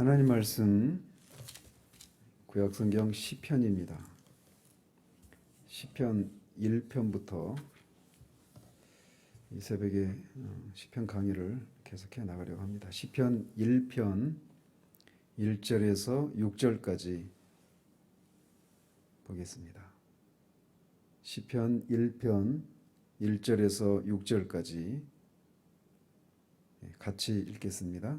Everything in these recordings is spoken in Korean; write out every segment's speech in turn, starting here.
하나님 말씀 구약성경 시편입니다. 시편 1편부터 이 새벽에 어, 시편 강의를 계속해 나가려고 합니다. 시편 1편 1절에서 6절까지 보겠습니다. 시편 1편 1절에서 6절까지 예, 같이 읽겠습니다.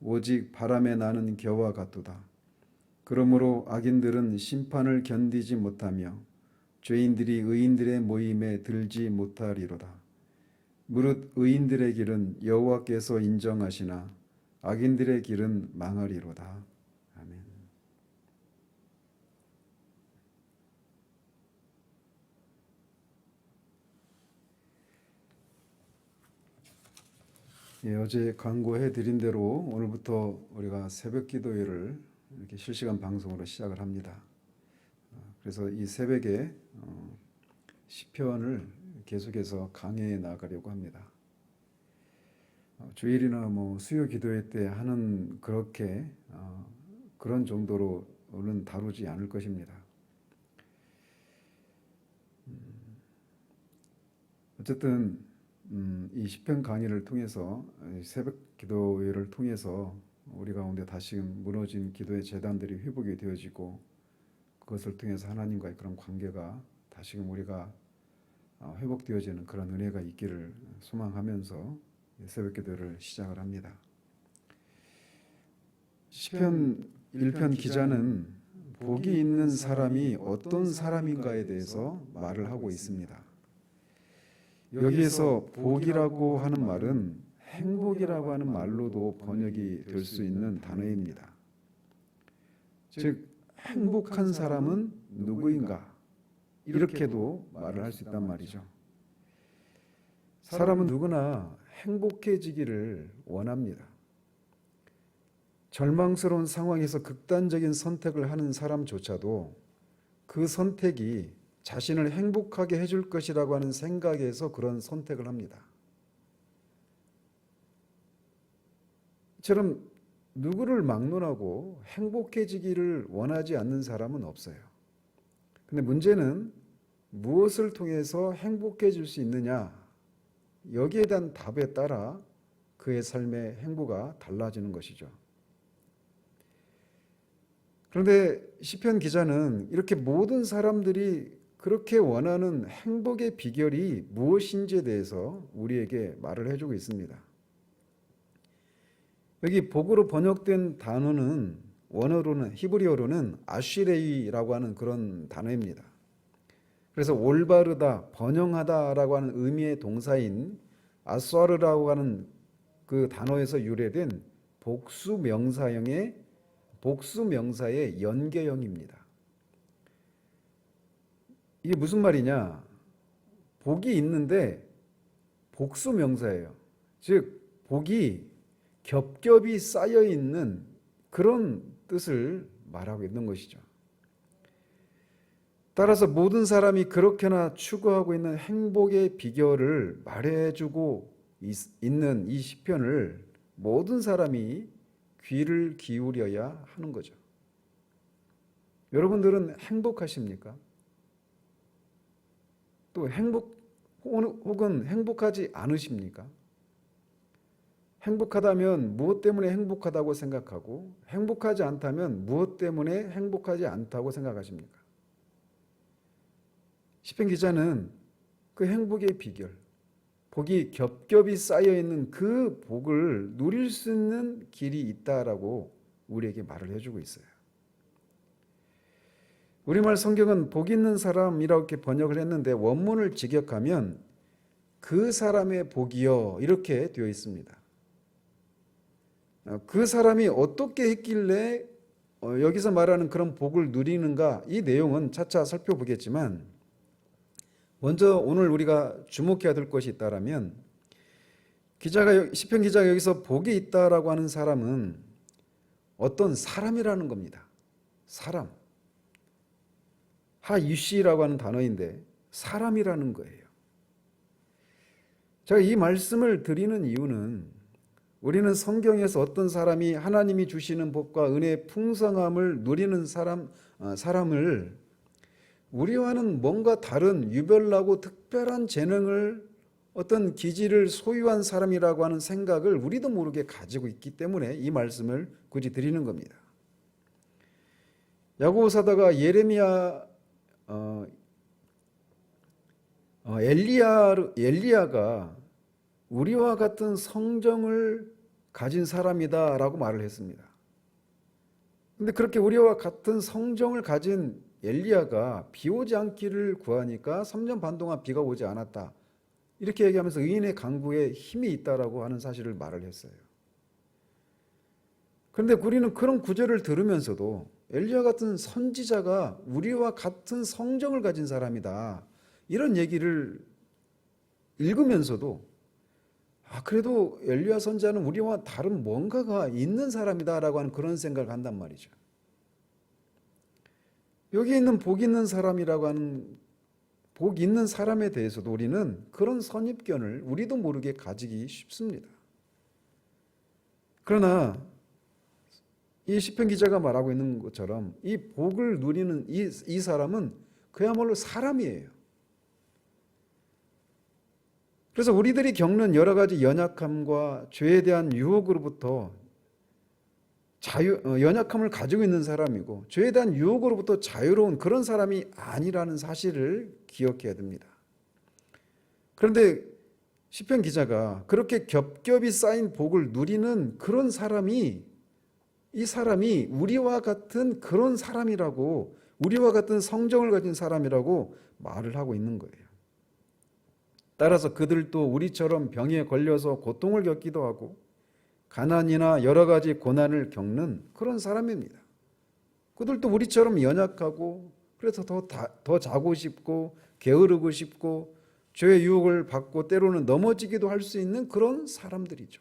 오직 바람에 나는 겨와 같도다. 그러므로 악인들은 심판을 견디지 못하며 죄인들이 의인들의 모임에 들지 못하리로다. 무릇 의인들의 길은 여호와께서 인정하시나 악인들의 길은 망하리로다. 아멘. 예, 어제 광고해 드린 대로 오늘부터 우리가 새벽 기도회를 이렇게 실시간 방송으로 시작을 합니다. 어, 그래서 이 새벽에 어, 시편을 계속해서 강해해 나가려고 합니다. 어, 주일이나 뭐 수요 기도회 때 하는 그렇게 어, 그런 정도로는 다루지 않을 것입니다. 음, 어쨌든 음, 이 시편 강의를 통해서 새벽 기도회를 통해서 우리 가운데 다시금 무너진 기도의 재단들이 회복이 되어지고 그것을 통해서 하나님과의 그런 관계가 다시금 우리가 어, 회복되어지는 그런 은혜가 있기를 소망하면서 새벽 기도를 시작을 합니다. 시편 1편 기자는 복이 있는 사람이 어떤 사람인가에 대해서 말을 하고 있습니다. 여기에서 복이라고 하는 말은 행복이라고 하는 말로도 번역이 될 수 있는 단어입니다. 즉 행복한 사람은 누구인가 이렇게도 말을 할 수 있단 말이죠. 사람은 누구나 행복해지기를 원합니다. 절망스러운 상황에서 극단적인 선택을 하는 사람조차도 그 선택이 자신을 행복하게 해줄 것이라고 하는 생각에서 그런 선택을 합니다. 처럼 누구를 막론하고 행복해지기를 원하지 않는 사람은 없어요. 근데 문제는 무엇을 통해서 행복해질 수 있느냐? 여기에 대한 답에 따라 그의 삶의 행보가 달라지는 것이죠. 그런데 시편 기자는 이렇게 모든 사람들이 그렇게 원하는 행복의 비결이 무엇인지에 대해서 우리에게 말을 해주고 있습니다. 여기 복으로 번역된 단어는 원어로는 히브리어로는 아쉬레이라고 하는 그런 단어입니다. 그래서 올바르다, 번영하다라고 하는 의미의 동사인 아스와르라고 하는 그 단어에서 유래된 복수 명사형의 복수 명사의 연계형입니다. 이게 무슨 말이냐? 복이 있는데 복수 명사예요. 즉 복이 겹겹이 쌓여 있는 그런 뜻을 말하고 있는 것이죠. 따라서 모든 사람이 그렇게나 추구하고 있는 행복의 비결을 말해주고 있는 이 시편을 모든 사람이 귀를 기울여야 하는 거죠. 여러분들은 행복하십니까? 또 행복 혹은 행복하지 않으십니까? 행복하다면 무엇 때문에 행복하다고 생각하고 행복하지 않다면 무엇 때문에 행복하지 않다고 생각하십니까? 시편 기자는 그 행복의 비결, 복이 겹겹이 쌓여 있는 그 복을 누릴 수 있는 길이 있다라고 우리에게 말을 해주고 있어요. 우리말 성경은 복 있는 사람이라고 번역을 했는데 원문을 직역하면 그 사람의 복이요 이렇게 되어 있습니다. 어, 그 사람이 어떻게 했길래 어, 여기서 말하는 그런 복을 누리는가 이 내용은 차차 살펴보겠지만 먼저 오늘 우리가 주목해야 될 것이 있다라면 기자가 여- 시편 기자가 여기서 복이 있다라고 하는 사람은 어떤 사람이라는 겁니다. 사람. 하유시라고 하는 단어인데 사람이라는 거예요. 제가 이 말씀을 드리는 이유는 우리는 성경에서 어떤 사람이 하나님이 주시는 복과 은혜의 풍성함을 누리는 사람 어, 사람을 우리와는 뭔가 다른 유별나고 특별한 재능을 어떤 기질을 소유한 사람이라고 하는 생각을 우리도 모르게 가지고 있기 때문에 이 말씀을 굳이 드리는 겁니다. 야고보 사다가 예레미야 어, 어, 엘리야 엘리야가 우리와 같은 성정을 가진 사람이다라고 말을 했습니다. 근데 그렇게 우리와 같은 성정을 가진 엘리야가 비 오지 않기를 구하니까 3년 반 동안 비가 오지 않았다. 이렇게 얘기하면서 의인의 강구에 힘이 있다라고 하는 사실을 말을 했어요. 그런데 우리는 그런 구절을 들으면서도 엘리야 같은 선지자가 우리와 같은 성정을 가진 사람이다. 이런 얘기를 읽으면서도 아 그래도 엘리야 선지자는 우리와 다른 뭔가가 있는 사람이다라고 하는 그런 생각을 한단 말이죠. 여기 있는 복 있는 사람이라고 하는 복 있는 사람에 대해서도 우리는 그런 선입견을 우리도 모르게 가지기 쉽습니다. 그러나 이 시편 기자가 말하고 있는 것처럼 이 복을 누리는 이, 이 사람은 그야말로 사람이에요. 그래서 우리들이 겪는 여러 가지 연약함과 죄에 대한 유혹으로부터 자유 어, 연약함을 가지고 있는 사람이고 죄에 대한 유혹으로부터 자유로운 그런 사람이 아니라는 사실을 기억해야 됩니다. 그런데 시편 기자가 그렇게 겹겹이 쌓인 복을 누리는 그런 사람이 이 사람이 우리와 같은 그런 사람이라고 우리와 같은 성정을 가진 사람이라고 말을 하고 있는 거예요. 따라서 그들도 우리처럼 병에 걸려서 고통을 겪기도 하고 가난이나 여러 가지 고난을 겪는 그런 사람입니다. 그들도 우리처럼 연약하고 그래서 더, 다, 더 자고 싶고 게으르고 싶고 죄의 유혹을 받고 때로는 넘어지기도 할 수 있는 그런 사람들이죠.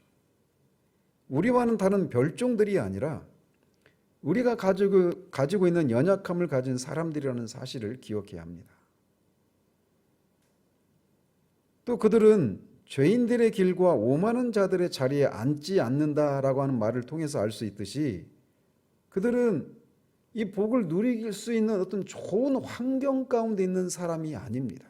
우리와는 다른 별종들이 아니라 우리가 가지고, 가지고 있는 연약함을 가진 사람들이라는 사실을 기억해야 합니다. 또 그들은 죄인들의 길과 오만한 자들의 자리에 앉지 않는다라고 하는 말을 통해서 알 수 있듯이 그들은 이 복을 누릴 수 있는 어떤 좋은 환경 가운데 있는 사람이 아닙니다.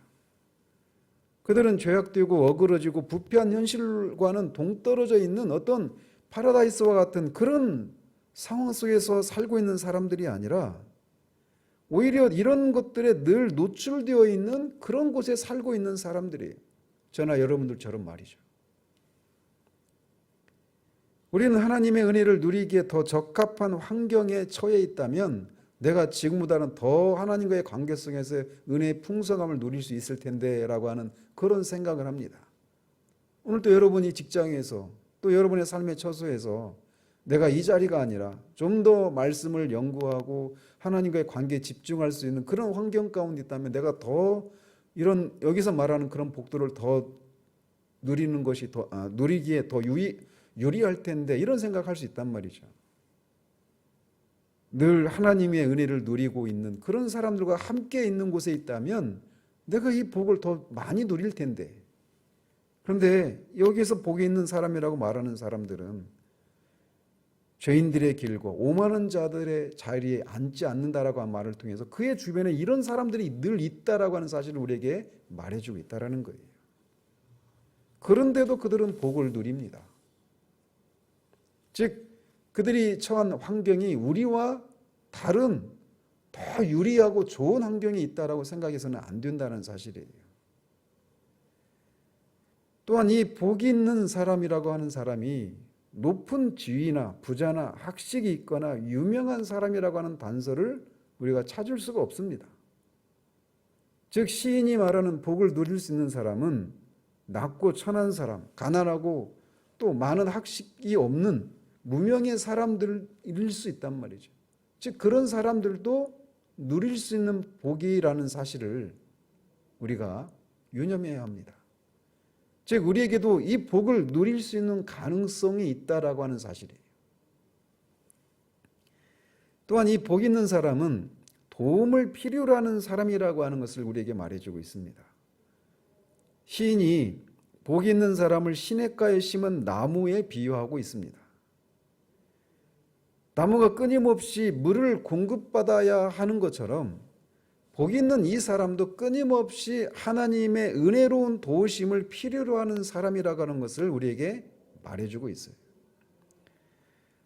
그들은 죄악되고 어그러지고 부패한 현실과는 동떨어져 있는 어떤 파라다이스와 같은 그런 상황 속에서 살고 있는 사람들이 아니라 오히려 이런 것들에 늘 노출되어 있는 그런 곳에 살고 있는 사람들이에요. 저나 여러분들처럼 말이죠. 우리는 하나님의 은혜를 누리기에 더 적합한 환경에 처해 있다면 내가 지금보다는 더 하나님과의 관계성에서 은혜의 풍성함을 누릴 수 있을 텐데라고 하는 그런 생각을 합니다. 오늘 또 여러분이 직장에서 또 여러분의 삶의 처소에서 내가 이 자리가 아니라 좀 더 말씀을 연구하고 하나님과의 관계에 집중할 수 있는 그런 환경 가운데 있다면 내가 더 이런 여기서 말하는 그런 복들을 더 누리는 것이 더 아, 누리기에 더 유리, 유리할 텐데 이런 생각할 수 있단 말이죠. 늘 하나님의 은혜를 누리고 있는 그런 사람들과 함께 있는 곳에 있다면 내가 이 복을 더 많이 누릴 텐데. 그런데 여기서 복이 있는 사람이라고 말하는 사람들은 죄인들의 길과 오만한 자들의 자리에 앉지 않는다라고 한 말을 통해서 그의 주변에 이런 사람들이 늘 있다라고 하는 사실을 우리에게 말해주고 있다라는 거예요. 그런데도 그들은 복을 누립니다. 즉 그들이 처한 환경이 우리와 다른 더 유리하고 좋은 환경이 있다라고 생각해서는 안 된다는 사실이에요. 또한 이 복이 있는 사람이라고 하는 사람이 높은 지위나 부자나 학식이 있거나 유명한 사람이라고 하는 단서를 우리가 찾을 수가 없습니다. 즉 시인이 말하는 복을 누릴 수 있는 사람은 낮고 천한 사람, 가난하고 또 많은 학식이 없는 무명의 사람들일 수 있단 말이죠. 즉 그런 사람들도 누릴 수 있는 복이라는 사실을 우리가 유념해야 합니다. 즉 우리에게도 이 복을 누릴 수 있는 가능성이 있다라고 하는 사실이에요. 또한 이 복 있는 사람은 도움을 필요로 하는 사람이라고 하는 것을 우리에게 말해주고 있습니다. 시인이 복 있는 사람을 시냇가에 심은 나무에 비유하고 있습니다. 나무가 끊임없이 물을 공급받아야 하는 것처럼 복 있는 이 사람도 끊임없이 하나님의 은혜로운 도우심을 필요로 하는 사람이라고 하는 것을 우리에게 말해주고 있어요.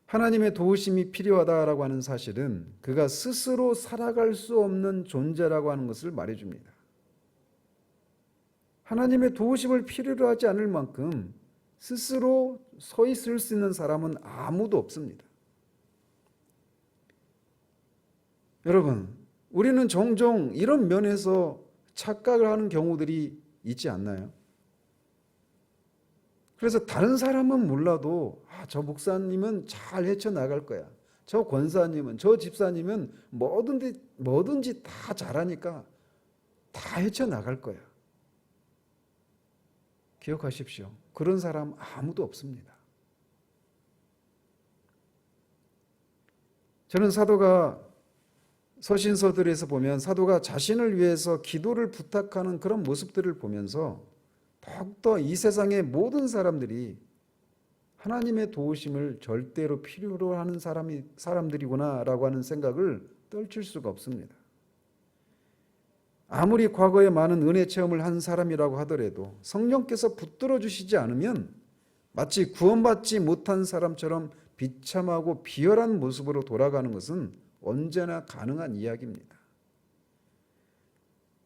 하나님의 도우심이 필요하다라고 하는 사실은 그가 스스로 살아갈 수 없는 존재라고 하는 것을 말해줍니다. 하나님의 도우심을 필요로 하지 않을 만큼 스스로 서 있을 수 있는 사람은 아무도 없습니다. 여러분, 우리는 종종 이런 면에서 착각을 하는 경우들이 있지 않나요? 그래서 다른 사람은 몰라도 아, 저 목사님은 잘 헤쳐나갈 거야. 저 권사님은, 저 집사님은 뭐든지, 뭐든지 다 잘하니까 다 헤쳐나갈 거야. 기억하십시오. 그런 사람 아무도 없습니다. 저는 사도가 서신서들에서 보면 사도가 자신을 위해서 기도를 부탁하는 그런 모습들을 보면서 더욱더 이 세상의 모든 사람들이 하나님의 도우심을 절대로 필요로 하는 사람이 사람들이구나라고 하는 생각을 떨칠 수가 없습니다. 아무리 과거에 많은 은혜 체험을 한 사람이라고 하더라도 성령께서 붙들어 주시지 않으면 마치 구원받지 못한 사람처럼 비참하고 비열한 모습으로 돌아가는 것은 언제나 가능한 이야기입니다.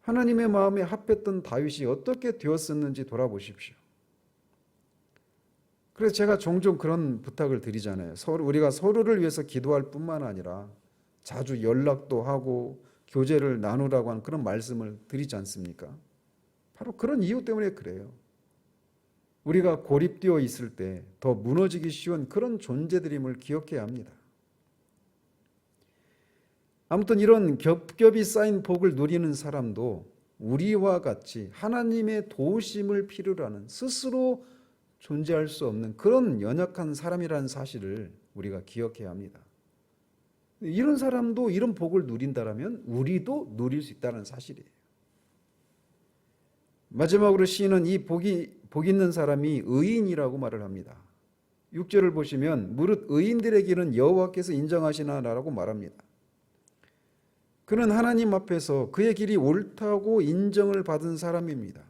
하나님의 마음에 합했던 다윗이 어떻게 되었었는지 돌아보십시오. 그래서 제가 종종 그런 부탁을 드리잖아요. 서로 우리가 서로를 위해서 기도할 뿐만 아니라 자주 연락도 하고 교제를 나누라고 하는 그런 말씀을 드리지 않습니까? 바로 그런 이유 때문에 그래요. 우리가 고립되어 있을 때 더 무너지기 쉬운 그런 존재들임을 기억해야 합니다. 아무튼 이런 겹겹이 쌓인 복을 누리는 사람도 우리와 같이 하나님의 도우심을 필요로 하는 스스로 존재할 수 없는 그런 연약한 사람이라는 사실을 우리가 기억해야 합니다. 이런 사람도 이런 복을 누린다라면 우리도 누릴 수 있다는 사실이에요. 마지막으로 시인은 이 복이 복 있는 사람이 의인이라고 말을 합니다. 6절을 보시면 무릇 의인들에게는 여호와께서 인정하시나라고 말합니다. 그는 하나님 앞에서 그의 길이 옳다고 인정을 받은 사람입니다.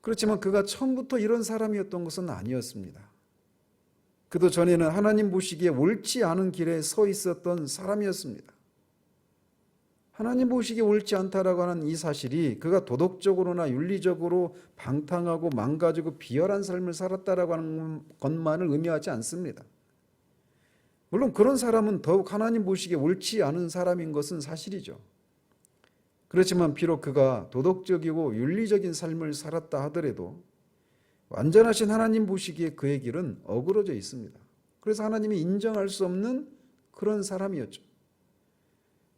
그렇지만 그가 처음부터 이런 사람이었던 것은 아니었습니다. 그도 전에는 하나님 보시기에 옳지 않은 길에 서 있었던 사람이었습니다. 하나님 보시기에 옳지 않다라고 하는 이 사실이 그가 도덕적으로나 윤리적으로 방탕하고 망가지고 비열한 삶을 살았다라고 하는 것만을 의미하지 않습니다. 물론 그런 사람은 더욱 하나님 보시기에 옳지 않은 사람인 것은 사실이죠. 그렇지만 비록 그가 도덕적이고 윤리적인 삶을 살았다 하더라도 완전하신 하나님 보시기에 그의 길은 어그러져 있습니다. 그래서 하나님이 인정할 수 없는 그런 사람이었죠.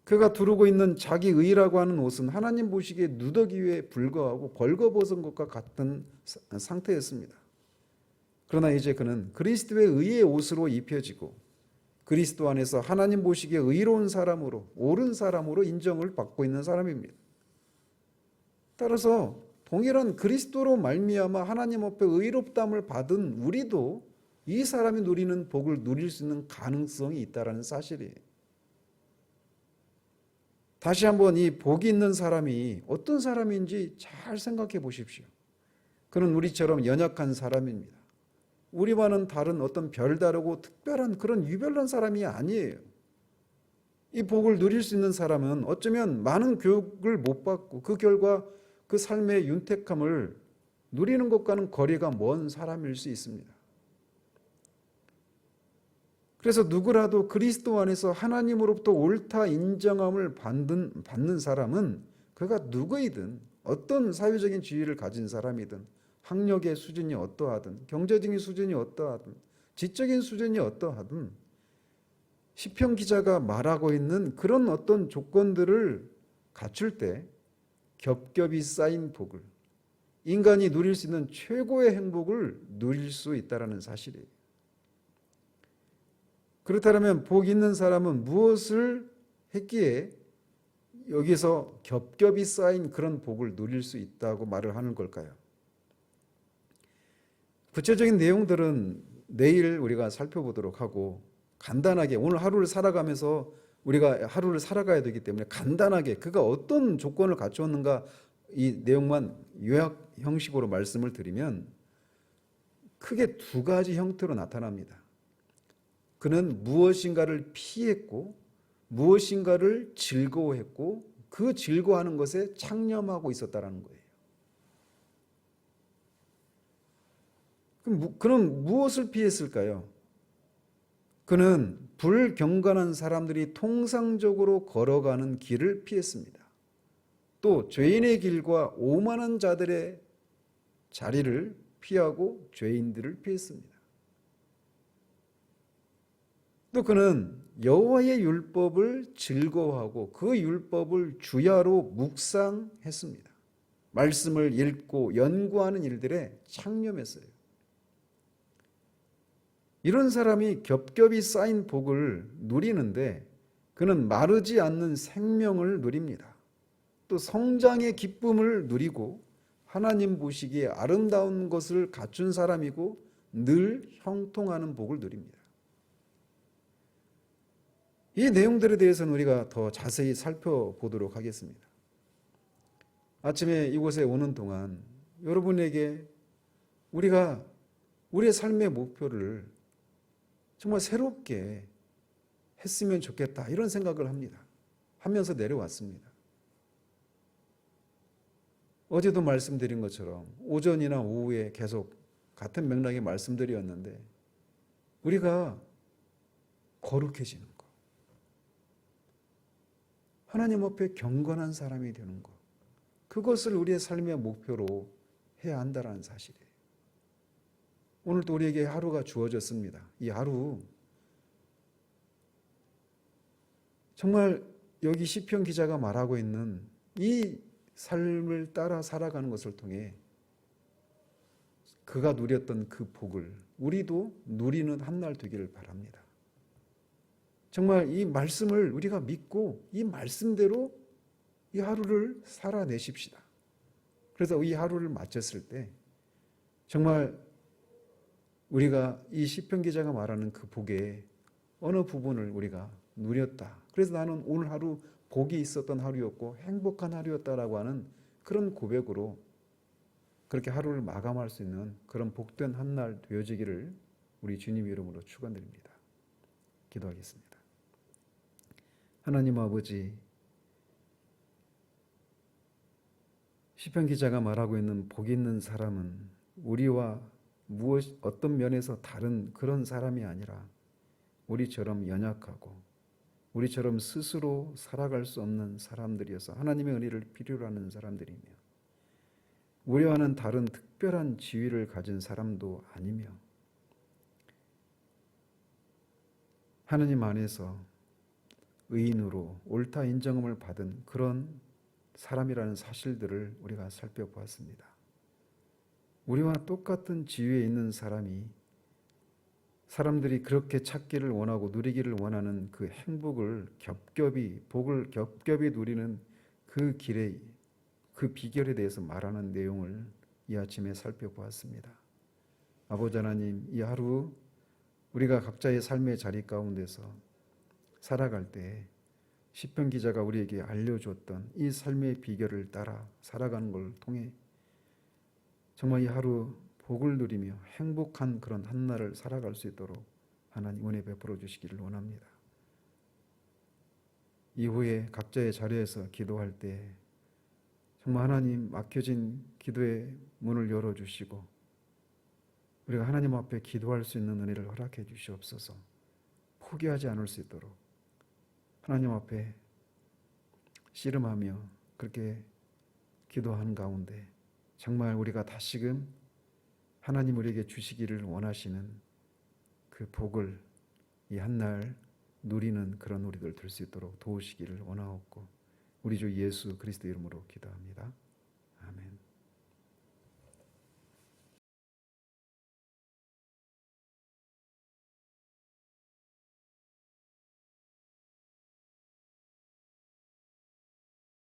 그가 두르고 있는 자기 의라고 하는 옷은 하나님 보시기에 누더기에 불과하고 벌거벗은 것과 같은 상태였습니다. 그러나 이제 그는 그리스도의 의의 옷으로 입혀지고 그리스도 안에서 하나님 보시기에 의로운 사람으로 옳은 사람으로 인정을 받고 있는 사람입니다. 따라서 동일한 그리스도로 말미암아 하나님 앞에 의롭담을 받은 우리도 이 사람이 누리는 복을 누릴 수 있는 가능성이 있다라는 사실이에요. 다시 한번 이 복이 있는 사람이 어떤 사람인지 잘 생각해 보십시오. 그는 우리처럼 연약한 사람입니다. 우리와는 다른 어떤 별다르고 특별한 그런 유별난 사람이 아니에요. 이 복을 누릴 수 있는 사람은 어쩌면 많은 교육을 못 받고 그 결과 그 삶의 윤택함을 누리는 것과는 거리가 먼 사람일 수 있습니다. 그래서 누구라도 그리스도 안에서 하나님으로부터 옳다 인정함을 받는, 받는 사람은 그가 누구이든 어떤 사회적인 지위를 가진 사람이든 학력의 수준이 어떠하든 경제적인 수준이 어떠하든 지적인 수준이 어떠하든 시편 기자가 말하고 있는 그런 어떤 조건들을 갖출 때 겹겹이 쌓인 복을 인간이 누릴 수 있는 최고의 행복을 누릴 수 있다라는 사실이에요. 그렇다면 복 있는 사람은 무엇을 했기에 여기서 겹겹이 쌓인 그런 복을 누릴 수 있다고 말을 하는 걸까요? 구체적인 내용들은 내일 우리가 살펴보도록 하고 간단하게 오늘 하루를 살아가면서 우리가 하루를 살아가야 되기 때문에 간단하게 그가 어떤 조건을 갖추었는가 이 내용만 요약 형식으로 말씀을 드리면 크게 두 가지 형태로 나타납니다. 그는 무엇인가를 피했고 무엇인가를 즐거워했고 그 즐거워하는 것에 창념하고 있었다라는 거예요. 그럼 무, 그는 무엇을 피했을까요? 그는 불경건한 사람들이 통상적으로 걸어가는 길을 피했습니다. 또 죄인의 길과 오만한 자들의 자리를 피하고 죄인들을 피했습니다. 또 그는 여호와의 율법을 즐거워하고 그 율법을 주야로 묵상했습니다. 말씀을 읽고 연구하는 일들에 창념했어요. 이런 사람이 겹겹이 쌓인 복을 누리는데 그는 마르지 않는 생명을 누립니다. 또 성장의 기쁨을 누리고 하나님 보시기에 아름다운 것을 갖춘 사람이고 늘 형통하는 복을 누립니다. 이 내용들에 대해서는 우리가 더 자세히 살펴보도록 하겠습니다. 아침에 이곳에 오는 동안 여러분에게 우리가 우리의 삶의 목표를 정말 새롭게 했으면 좋겠다 이런 생각을 합니다. 하면서 내려왔습니다. 어제도 말씀드린 것처럼 오전이나 오후에 계속 같은 맥락의 말씀드렸는데 우리가 거룩해지는 것, 하나님 앞에 경건한 사람이 되는 것, 그것을 우리의 삶의 목표로 해야 한다는 사실이에요. 오늘도 우리에게 하루가 주어졌습니다. 이 하루 정말 여기 시편 기자가 말하고 있는 이 삶을 따라 살아가는 것을 통해 그가 누렸던 그 복을 우리도 누리는 한 날 되기를 바랍니다. 정말 이 말씀을 우리가 믿고 이 말씀대로 이 하루를 살아내십시다. 그래서 이 하루를 마쳤을 때 정말 우리가 이 시편 기자가 말하는 그 복의 어느 부분을 우리가 누렸다. 그래서 나는 오늘 하루 복이 있었던 하루였고 행복한 하루였다라고 하는 그런 고백으로 그렇게 하루를 마감할 수 있는 그런 복된 한 날 되어지기를 우리 주님 이름으로 축원드립니다. 기도하겠습니다. 하나님 아버지 시편 기자가 말하고 있는 복 있는 사람은 우리와 무엇 어떤 면에서 다른 그런 사람이 아니라 우리처럼 연약하고 우리처럼 스스로 살아갈 수 없는 사람들이어서 하나님의 은혜를 필요로 하는 사람들이며 우리와는 다른 특별한 지위를 가진 사람도 아니며 하나님 안에서 의인으로 옳다 인정함을 받은 그런 사람이라는 사실들을 우리가 살펴보았습니다. 우리와 똑같은 지위에 있는 사람이 사람들이 그렇게 찾기를 원하고 누리기를 원하는 그 행복을 겹겹이 복을 겹겹이 누리는 그 길에 그 비결에 대해서 말하는 내용을 이 아침에 살펴보았습니다. 아버지 하나님, 이 하루 우리가 각자의 삶의 자리 가운데서 살아갈 때 시편 기자가 우리에게 알려줬던 이 삶의 비결을 따라 살아가는 걸 통해 정말 이 하루 복을 누리며 행복한 그런 한날을 살아갈 수 있도록 하나님 은혜 베풀어 주시기를 원합니다. 이후에 각자의 자리에서 기도할 때 정말 하나님 막혀진 기도의 문을 열어 주시고 우리가 하나님 앞에 기도할 수 있는 은혜를 허락해 주시옵소서. 포기하지 않을 수 있도록 하나님 앞에 씨름하며 그렇게 기도하는 가운데 정말 우리가 다시금 하나님 우리에게 주시기를 원하시는 그그 복을 이 한날 누리는 그런 우리들 될 수 있도록 도우시기를 원하옵고 우리 주 예수 그리스도 이름으로 기도합니다.